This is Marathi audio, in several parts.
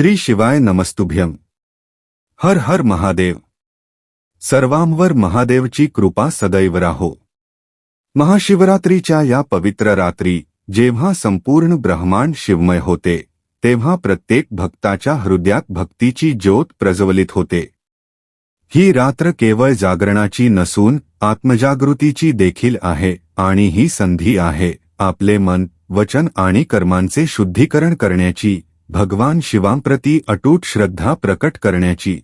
श्री शिवाय नमस्तुभ्यम। हर हर महादेव। सर्वांवर महादेवची कृपा सदैव राहो। महाशिवरात्रीच्या या पवित्र रात्री जेव्हा संपूर्ण ब्रह्मांड शिवमय होते तेव्हा प्रत्येक भक्ताच्या हृदयात भक्तीची ज्योत प्रज्वलित होते. ही रात्र केवळ जागरणाची नसून आत्मजागृतीची देखील आहे आणि ही संधी आहे आपले मन वचन आणि कर्मांचे शुद्धीकरण करण्याची. भगवान शिवांप्रती अटूट श्रद्धा प्रकट करण्याची.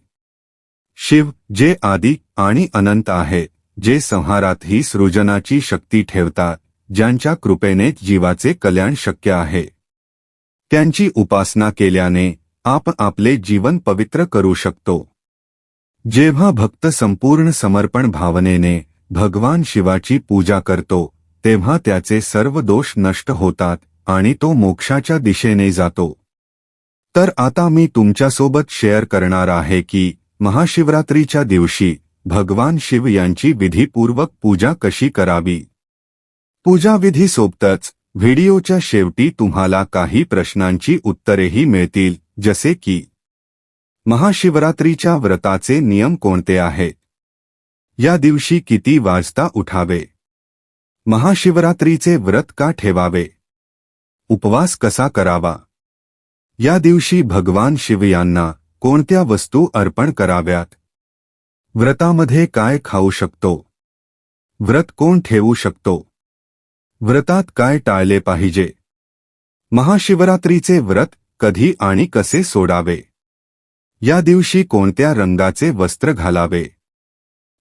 शिव जे आदी आणि अनंत आहे जे संहारातही सृजनाची शक्ती ठेवतात ज्यांच्या कृपेने जीवाचे कल्याण शक्य आहे. त्यांची उपासना केल्याने आप आपले जीवन पवित्र करू शकतो. जेव्हा भक्त संपूर्ण समर्पण भावनेने भगवान शिवाची पूजा करतो तेव्हा त्याचे सर्व दोष नष्ट होतात आणि तो मोक्षाच्या दिशेने जातो. तर आता मी तुमच्यासोबत शेअर करणार आहे की, महाशिवरात्रीच्या दिवशी, भगवान शिव यांची विधीपूर्वक पूजा कशी करावी? पूजाविधीसोबतच व्हिडिओच्या शेवटी तुम्हाला काही प्रश्नांची उत्तरेही मिळतील, जसे की, महाशिवरात्रीच्या व्रताचे नियम कोणते आहेत या दिवशी किती वाजता उठावे? महाशिवरात्रीचे व्रत का ठेवावे? उपवास कसा करावा? या दिवशी भगवान शिव यांना कोणत्या वस्तू अर्पण कराव्यात? व्रतामध्ये काय खाऊ शकतो? व्रत कोण ठेवू शकतो? व्रतात काय टाळले पाहिजे? महाशिवरात्रीचे व्रत कधी आणि कसे सोडावे? या दिवशी कोणत्या रंगाचे वस्त्र घालावे?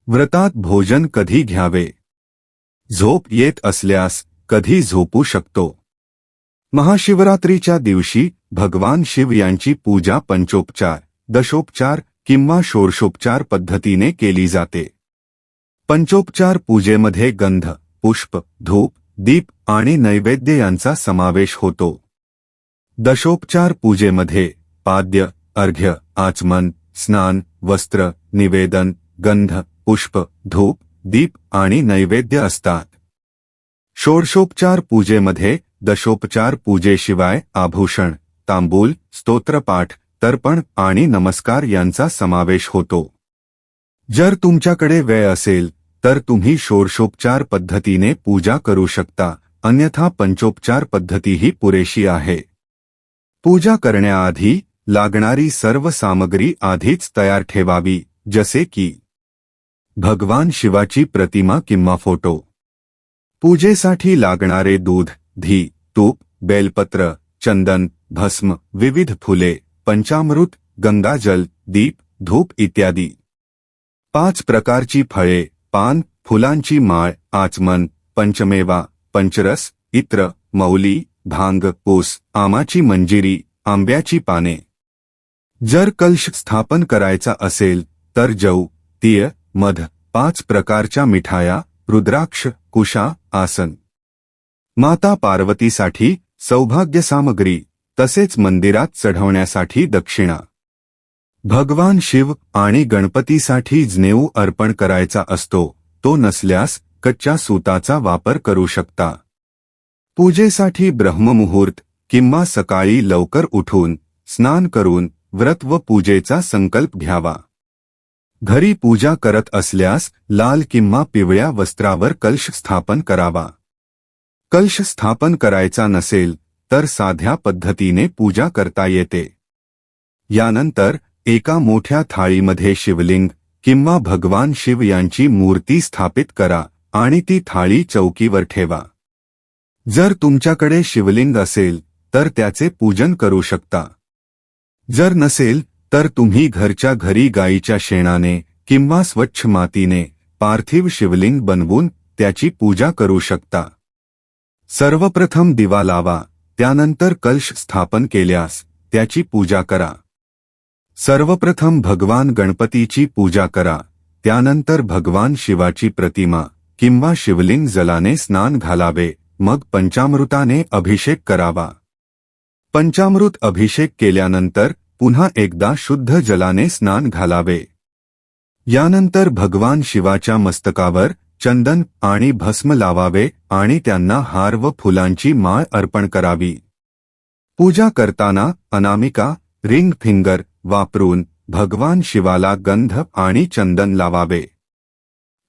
व्रतात भोजन कधी घ्यावे? झोप येत असल्यास कधी झोपू शकतो? महाशिवरात्रीच्या दिवशी भगवान शिव यांची पूजा पंचोपचार, दशोपचार किंवा षोडशोपचार पद्धतीने केली जाते. पंचोपचार पूजेमध्ये गंध, पुष्प, धूप, दीप आणि नैवेद्य यांचा समावेश होतो. दशोपचार पूजेमध्ये पाद्य, अर्घ्य, आचमन, स्नान, वस्त्र, निवेदन, गंध, पुष्प, धूप, दीप आणि नैवेद्य असतात. षोडशोपचार पूजेमध्ये दशोपचार पूजेशिवाय आभूषण तांबूल स्तोत्रपाठ तर्पण आणि नमस्कार यांचा समावेश होतो. जर तुमच्याकडे वेळ असेल, तर तुम्ही षोडशोपचार पद्धतीने पूजा करू शकता, अन्यथा पंचोपचार पद्धतीही पुरेशी आहे. पूजा करण्याआधी, लागणारी सर्व सामग्री आधीच तयार ठेवावी, जसे की, भगवान शिवाची प्रतिमा किंवा फ़ोटो. पूजेसाठी लागणारे दूध, धी, तूप, बेलपत्र, चंदन भस्म विविध फुले पंचामृत गंगाजल दीप धूप इत्यादी. पाच प्रकारची फळे पान फुलांची माळ आचमन पंचमेवा पंचरस इत्र मौली भांग पूस आमाची मंजिरी आंब्याची पाने. जर कलश स्थापन करायचा असेल तर जौ तीय मध पाच प्रकारच्या मिठाया रुद्राक्ष कुशा आसन. माता पार्वतीसाठी सौभाग्य सामग्री तसेच मंदिरात चढवण्यासाठी दक्षिणा. भगवान शिव आणि गणपतीसाठी जनेऊ अर्पण करायचा असतो तो नसल्यास कच्च्या सूताचा वापर करू शकता. पूजेसाठी ब्रह्ममुहूर्त किंवा सकाळी लवकर उठून स्नान करून व्रत व पूजेचा संकल्प घ्यावा. घरी पूजा करत असल्यास लाल किंवा पिवळ्या वस्त्रावर कलश स्थापन करावा. कलश स्थापन करायचा नसेल तर साध्या पद्धतीने पूजा करता येते. यानंतर एका मोठ्या थाळीमध्ये शिवलिंग किंवा भगवान शिव यांची मूर्ती स्थापित करा आणि ती थाळी चौकीवर ठेवा. जर तुमच्याकडे शिवलिंग असेल तर त्याचे पूजन करू शकता. जर नसेल तर तुम्ही घरच्या घरी गाईच्या शेणाने किंवा स्वच्छ मातीने पार्थिव शिवलिंग बनवून त्याची पूजा करू शकता. सर्वप्रथम दिवा लावा. त्यानंतर कलश स्थापन केल्यास त्याची पूजा करा. सर्वप्रथम भगवान गणपतीची पूजा करा. त्यानंतर भगवान शिवाची प्रतिमा किंवा शिवलिंग जलाने स्नान घालावे. मग पंचामृताने अभिषेक करावा. पंचामृत अभिषेक केल्यानंतर पुन्हा एकदा शुद्ध जलाने स्नान घालावे. यानंतर भगवान शिवाच्या मस्तकावर चंदन आणि भस्म लावावे आणि त्यांना हार व फुलांची माळ अर्पण करावी. पूजा करताना अनामिका रिंग फिंगर वापरून भगवान शिवाला गंध आणि चंदन लावावे.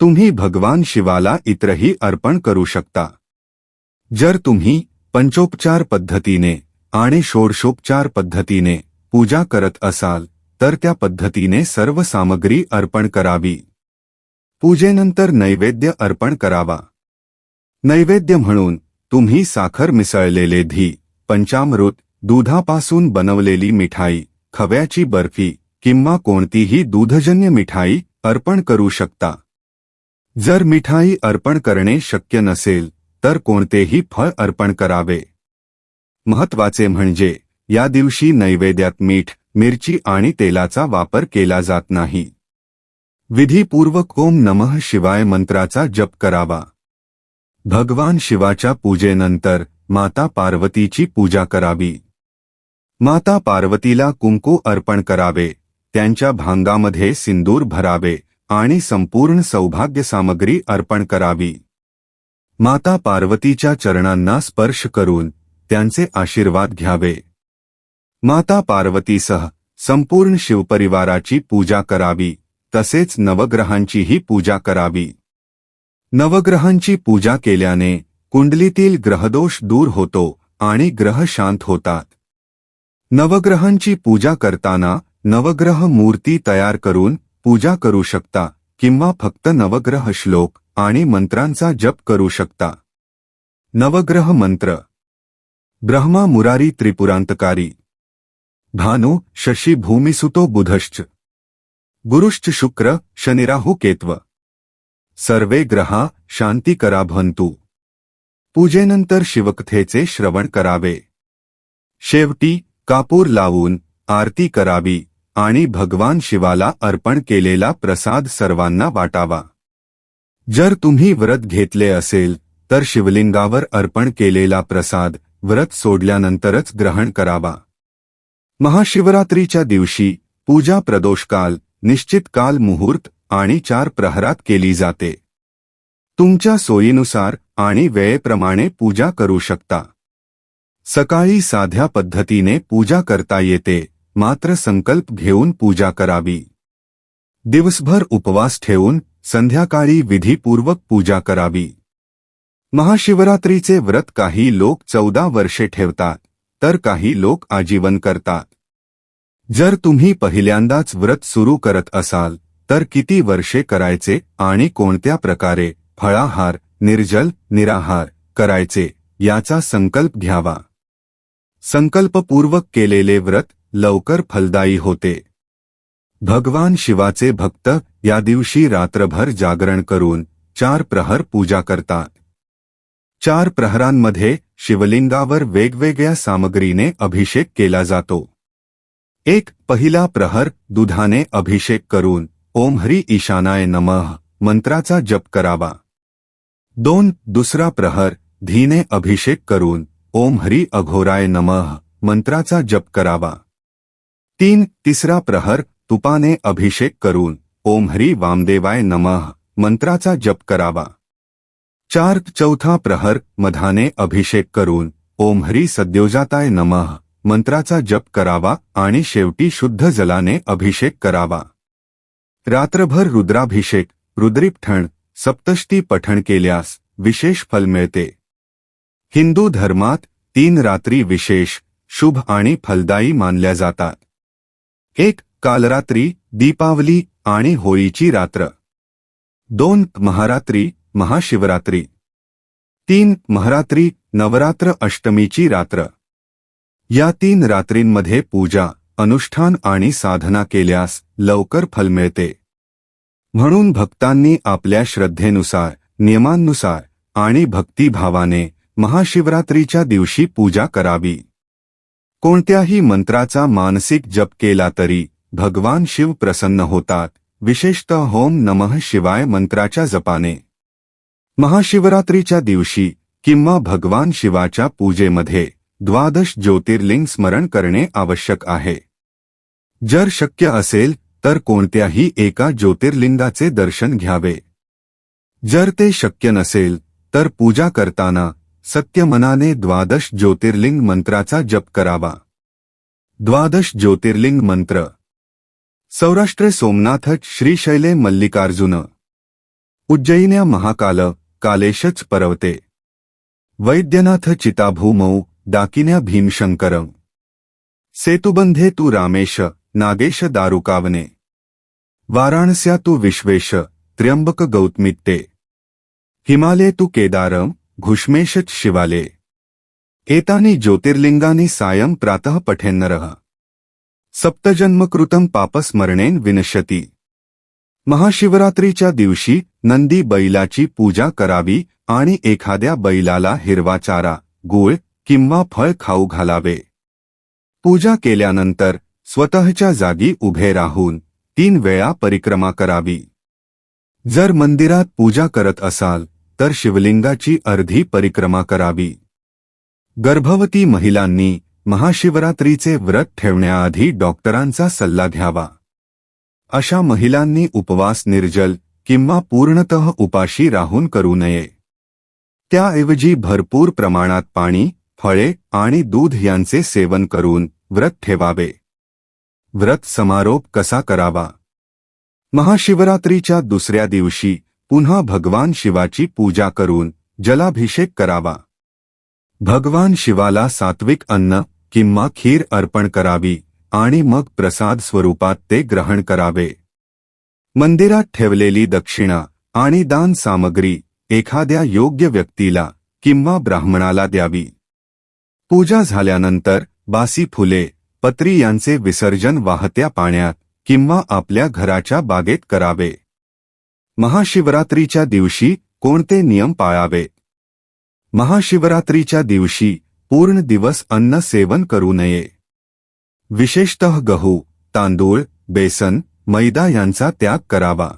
तुम्ही भगवान शिवाला इतरही अर्पण करू शकता. जर तुम्ही पंचोपचार पद्धतीने आणि षोडशोपचार पद्धतीने पूजा करत असाल तर त्या पद्धतीने सर्व सामग्री अर्पण करावी. पूजेनंतर नैवेद्य अर्पण करावा. नैवेद्य म्हणून तुम्ही साखर मिसळलेले धी पंचामृत दुधापासून बनवलेली मिठाई खव्याची बर्फी किंवा कोणतीही दूधजन्य मिठाई अर्पण करू शकता. जर मिठाई अर्पण करणे शक्य नसेल तर कोणतेही फळ अर्पण करावे. महत्त्वाचे म्हणजे या दिवशी नैवेद्यात मीठ मिरची आणि तेलाचा वापर केला जात नाही. विधीपूर्वक ओम नमः शिवाय मंत्राचा जप करावा. भगवान शिवाच्या पूजेनंतर माता पार्वतीची पूजा करावी. माता पार्वतीला कुंकू अर्पण करावे त्यांच्या भांगामध्ये सिंदूर भरावे आणि संपूर्ण सौभाग्य सामग्री अर्पण करावी. माता पार्वतीच्या चरणांना स्पर्श करून त्यांचे आशीर्वाद घ्यावे. माता पार्वतीसह संपूर्ण शिवपरिवाराची पूजा करावी. तसेच नवग्रहांचीही पूजा करावी. नवग्रहांची पूजा केल्याने कुंडलीतील ग्रहदोष दूर होतो आणि ग्रह शांत होतात. नवग्रहांची पूजा करताना नवग्रह मूर्ती तयार करून पूजा करू शकता किंवा फक्त नवग्रह श्लोक आणि मंत्रांचा जप करू शकता. नवग्रह मंत्र. ब्रह्मा मुरारी त्रिपुरांतकारी. भानो शशी भूमिसुतो बुधश्च. गुरुश्च शुक्र शनिराहू केत्व सर्वे ग्रहा शांती करा भंतू पूजेनंतर शिवकथेचे श्रवण करावे शेवटी कापूर लावून आरती करावी आणि भगवान शिवाला अर्पण केलेला प्रसाद सर्वांना वाटावा जर तुम्ही व्रत घेतले असेल तर शिवलिंगावर अर्पण केलेला प्रसाद व्रत सोडल्यानंतरच ग्रहण करावा महाशिवरात्रीच्या दिवशी पूजा प्रदोषकाल निश्चित काल मुहूर्त आणि चार प्रहरात केली जाते. तुमच्या सोयीनुसार आणि वेळेप्रमाणे पूजा करू शकता. सकाळी साध्या पद्धतीने पूजा करता येते मात्र संकल्प घेऊन पूजा करावी. दिवसभर उपवास ठेवून संध्याकाळी विधीपूर्वक पूजा करावी. महाशिवरात्रीचे व्रत काही लोक चौदा वर्षे ठेवतात तर काही लोक आजीवन करतात. जर तुम्ही पहिल्यांदाच व्रत सुरू करत असाल तर किती वर्षे करायचे आणि कोणत्या प्रकारे फळाहार निर्जल निराहार करायचे याचा संकल्प घ्यावा. संकल्पपूर्वक केलेले व्रत लवकर फलदायी होते. भगवान शिवाचे भक्त या दिवशी रात्रभर जागरण करून चार प्रहर पूजा करतात. चार प्रहरांमध्ये शिवलिंगावर वेगवेगळ्या सामग्रीने अभिषेक केला जातो. एक पहिला प्रहर, दुधाने अभिषेक करून, ओम हरी ईशानाय नमः, मंत्राचा जप करावा. दोन, दुसरा प्रहर, धीने अभिषेक करून, ओम हरी अघोराय नमः, मंत्राचा जप करावा. तीन, तिसरा प्रहर, तुपाने अभिषेक करून, ओम हरी वामदेवाय नमः, मंत्राचा जप करावा. चार, चौथा प्रहर, मधाने अभिषेक करून, ओम हरी सद्योजाताय नमः मंत्राचा जप करावा आणि शेवटी शुद्ध जलाने अभिषेक करावा. रात्रभर रुद्राभिषेक रुद्रीपठण सप्तष्टी पठण केल्यास विशेष फल मिळते. हिंदू धर्मात तीन रात्री विशेष शुभ आणि फलदायी मानल्या जातात. एक कालरात्री दीपावली आणि होळीची रात्र. दोन महारात्री महाशिवरात्री. तीन महारात्री नवरात्र अष्टमीची रात्र. या तीन रात्रींमध्ये पूजा अनुष्ठान आणि साधना केल्यास लवकर फल मिळते. म्हणून भक्तांनी आपल्या श्रद्धेनुसार नियमांनुसार आणि भक्तिभावाने महाशिवरात्रीच्या दिवशी पूजा करावी. कोणत्याही मंत्राचा मानसिक जप केला तरी भगवान शिव प्रसन्न होतात विशेषतः होम नमः शिवाय मंत्राच्या जपाने. महाशिवरात्रीच्या दिवशी किंवा भगवान शिवाच्या पूजेमध्ये द्वादश ज्योतिर्लिंग स्मरण करणे आवश्यक आहे. जर शक्य असेल तर कोणत्याही एका ज्योतिर्लिंगाचे दर्शन घ्यावे. जर ते शक्य नसेल तर पूजा करताना सत्यमनाने द्वादश ज्योतिर्लिंग मंत्राचा जप करावा. द्वादश ज्योतिर्लिंग मंत्र. सौराष्ट्र सोमनाथ श्रीशैले मल्लिकार्जुन. उज्जैन्या महाकाल कालेशच पर्वते. वैद्यनाथ चिताभूमौ दाकिन्या भीमशंकर सेतुबंधे तू रामेश नागेश दारुकावने। वाराणस्या तू विश्वेश त्र्यंबक गौतमित्ते। हिमालय तू केदार घुष्मेशच शिवाले। एतानि ज्योतिर्लिंगानी सायं प्रातः पठेन्नरः। सप्तजन्मकृतं पापस्मरणेन विनश्यती। महाशिवरात्रीच्या दिवशी नंदी बैलाची पूजा करावी आणि एखाद्या बैलाला हिरवा चारा गूळ किंवा फळ खाऊ घालावे. पूजा केल्यानंतर स्वतःच्या जागी उभे राहून तीन वेळा परिक्रमा करावी. जर मंदिरात पूजा करत असाल तर शिवलिंगाची अर्धी परिक्रमा करावी. गर्भवती महिलांनी महाशिवरात्रीचे व्रत ठेवण्याआधी डॉक्टरांचा सल्ला घ्यावा. अशा महिलांनी उपवास निर्जल किंवा पूर्णतः उपाशी राहून करू नये. त्याऐवजी भरपूर प्रमाणात पाणी फळे आणि दूध यांचे सेवन करून व्रत ठेवावे. व्रत समारोप कसा करावा? महाशिवरात्रीच्या दुसऱ्या दिवशी पुन्हा भगवान शिवाची पूजा करून जलाभिषेक करावा. भगवान शिवाला सात्विक अन्न किंवा खीर अर्पण करावी आणि मग प्रसाद स्वरूपात ते ग्रहण करावे. मंदिरात ठेवलेली दक्षिणा आणि दान सामग्री एखाद्या योग्य व्यक्तीला किंवा ब्राह्मणाला द्यावी. पूजा झाल्यानंतर बासी फुले पत्री यांचे विसर्जन वाहत्या पाण्यात किंवा आपल्या घराच्या बागेत करावे. महाशिवरात्रीच्या दिवशी कोणते नियम पाळावे? महाशिवरात्रीच्या दिवशी पूर्ण दिवस अन्न सेवन करू नये. विशेषतः गहू तांदूळ बेसन मैदा यांचा त्याग करावा.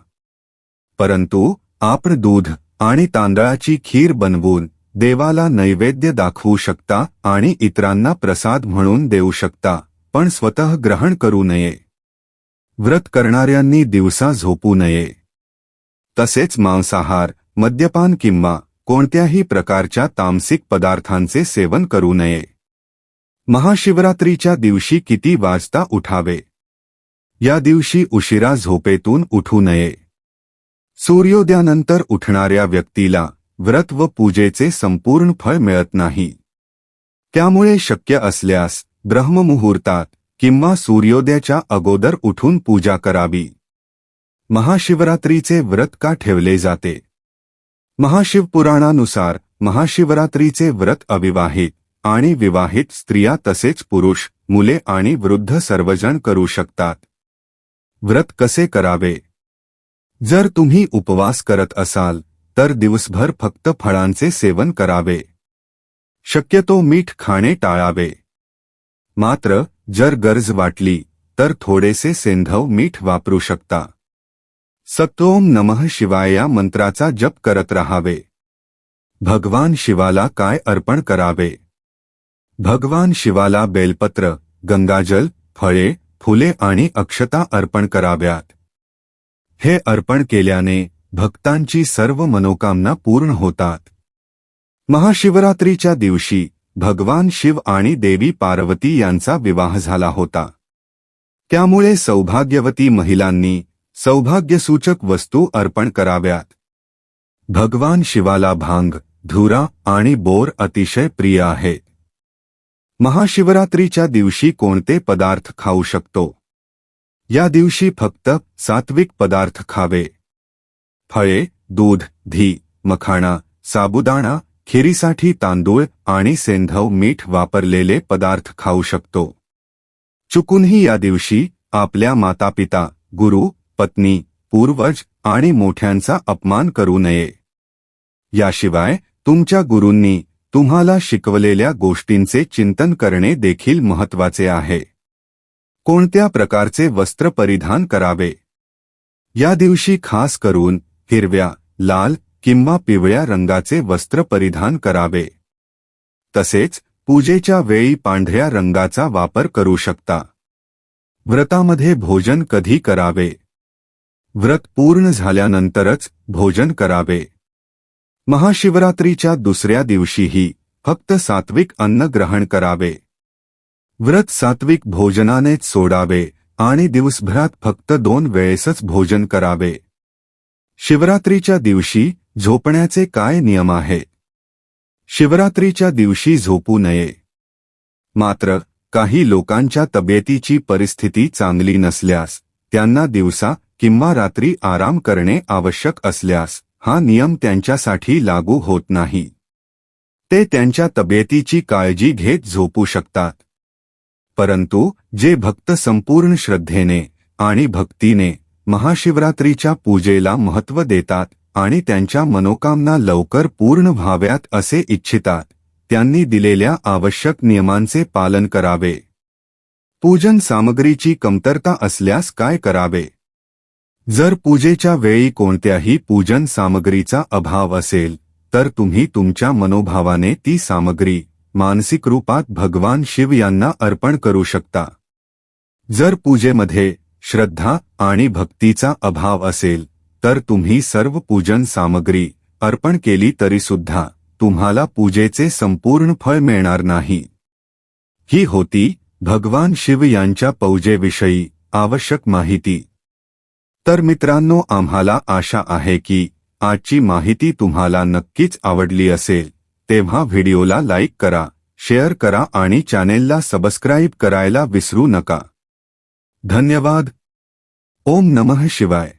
परंतु आपण दूध आणि तांदळाची खीर बनवून देवाला नैवेद्य दाखवू शकता आणि इतरांना प्रसाद म्हणून देऊ शकता पण स्वतः ग्रहण करू नये. व्रत करणाऱ्यांनी दिवसा झोपू नये. तसेच मांसाहार मद्यपान किंवा कोणत्याही प्रकारच्या तामसिक पदार्थांचे सेवन करू नये. महाशिवरात्रीच्या दिवशी किती वाजता उठावे? या दिवशी उशिरा झोपेतून उठू नये. सूर्योदयानंतर उठणाऱ्या व्यक्तीला व्रत व पूजेचे संपूर्ण फळ मिळत नाही. त्यामुळे शक्य असल्यास ब्रह्ममुहूर्तात किंवा सूर्योदयाच्या अगोदर उठून पूजा करावी. महाशिवरात्रीचे व्रत का ठेवले जाते? महाशिवपुराणानुसार महाशिवरात्रीचे व्रत अविवाहित आणि विवाहित स्त्रिया तसेच पुरुष मुले आणि वृद्ध सर्वजण करू शकतात. व्रत कसे करावे? जर तुम्ही उपवास करत असाल तर दिवसभर फक्त फळांचे सेवन करावे. शक्यतो मीठ खाणे टाळावे. मात्र जर गरज वाटली तर थोडेसे सेंधव मीठ वापरू शकता. सत्वोम नमः शिवाय या मंत्राचा जप करत राहावे. भगवान शिवाला काय अर्पण करावे? भगवान शिवाला बेलपत्र गंगाजल फळे फुले आणि अक्षता अर्पण कराव्यात. हे अर्पण केल्याने भक्तांची सर्व मनोकामना पूर्ण होतात. महाशिवरात्रीच्या दिवशी भगवान शिव आणि देवी पार्वती यांचा विवाह झाला होता. त्यामुळे सौभाग्यवती महिलांनी सौभाग्यसूचक वस्तू अर्पण कराव्यात. भगवान शिवाला भांग धुरा आणि बोर अतिशय प्रिय आहे. महाशिवरात्रीच्या दिवशी कोणते पदार्थ खाऊ शकतो? या दिवशी फक्त सात्विक पदार्थ खावे. फळे दूध धी मखाणा साबुदाणा खिरीसाठी तांदूळ आणि सेंधव मीठ वापरलेले पदार्थ खाऊ शकतो. चुकूनही या दिवशी आपल्या मातापिता गुरु पत्नी पूर्वज आणि मोठ्यांचा अपमान करू नये. याशिवाय तुमच्या गुरूंनी तुम्हाला शिकवलेल्या गोष्टींचे चिंतन करणे देखील महत्त्वाचे आहे. कोणत्या प्रकारचे वस्त्र परिधान करावे? या दिवशी खास करून हिरव्या लाल किंवा पिवळ्या रंगाचे वस्त्र परिधान करावे. तसेच पूजेच्या वेळी पांढऱ्या रंगाचा वापर करू शकता. व्रतामध्ये भोजन कधी करावे? व्रत पूर्ण झाल्यानंतरच भोजन करावे. महाशिवरात्रीच्या दुसऱ्या दिवशीही फक्त सात्विक अन्न ग्रहण करावे. व्रत सात्विक भोजनानेच सोडावे आणि दिवसभरात फक्त दोन वेळेसच भोजन करावे. शिवरात्रीच्या दिवशी झोपण्याचे काय नियम आहे? शिवरात्रीच्या दिवशी झोपू नये. मात्र काही लोकांच्या तब्येतीची परिस्थिती चांगली नसल्यास त्यांना दिवसा किंवा रात्री आराम करणे आवश्यक असल्यास हा नियम त्यांच्यासाठी लागू होत नाही. ते त्यांच्या तब्येतीची काळजी घेत झोपू शकतात. परंतु जे भक्त संपूर्ण श्रद्धेने आणि भक्तीने महाशिवरात्रीच्या पूजेला महत्त्व देतात आणि त्यांच्या मनोकामना लवकर पूर्ण व्हाव्यात असे इच्छितात. त्यांनी दिलेल्या आवश्यक नियमांचे पालन करावे. पूजन सामग्रीची कमतरता असल्यास काय करावे? जर पूजेच्या वेळी कोणत्याही पूजन सामग्रीचा अभाव असेल तर तुम्ही तुमच्या मनोभावाने ती सामग्री मानसिक रूपात भगवान शिव यांना अर्पण करू शकता. जर पूजेमध्ये श्रद्धा आणि भक्तीचा अभाव असेल तर तुम्ही सर्व पूजन सामग्री अर्पण केली तरीसुद्धा तुम्हाला पूजेचे संपूर्ण फळ मिळणार नाही. ही होती भगवान शिव यांच्या पौजेविषयी आवश्यक माहिती. तर मित्रांनो आम्हाला आशा आहे की आजची माहिती तुम्हाला नक्कीच आवडली असेल. तेव्हा व्हिडिओला लाईक करा शेअर करा आणि चॅनेलला सबस्क्राईब करायला विसरू नका. धन्यवाद ओम नमः शिवाय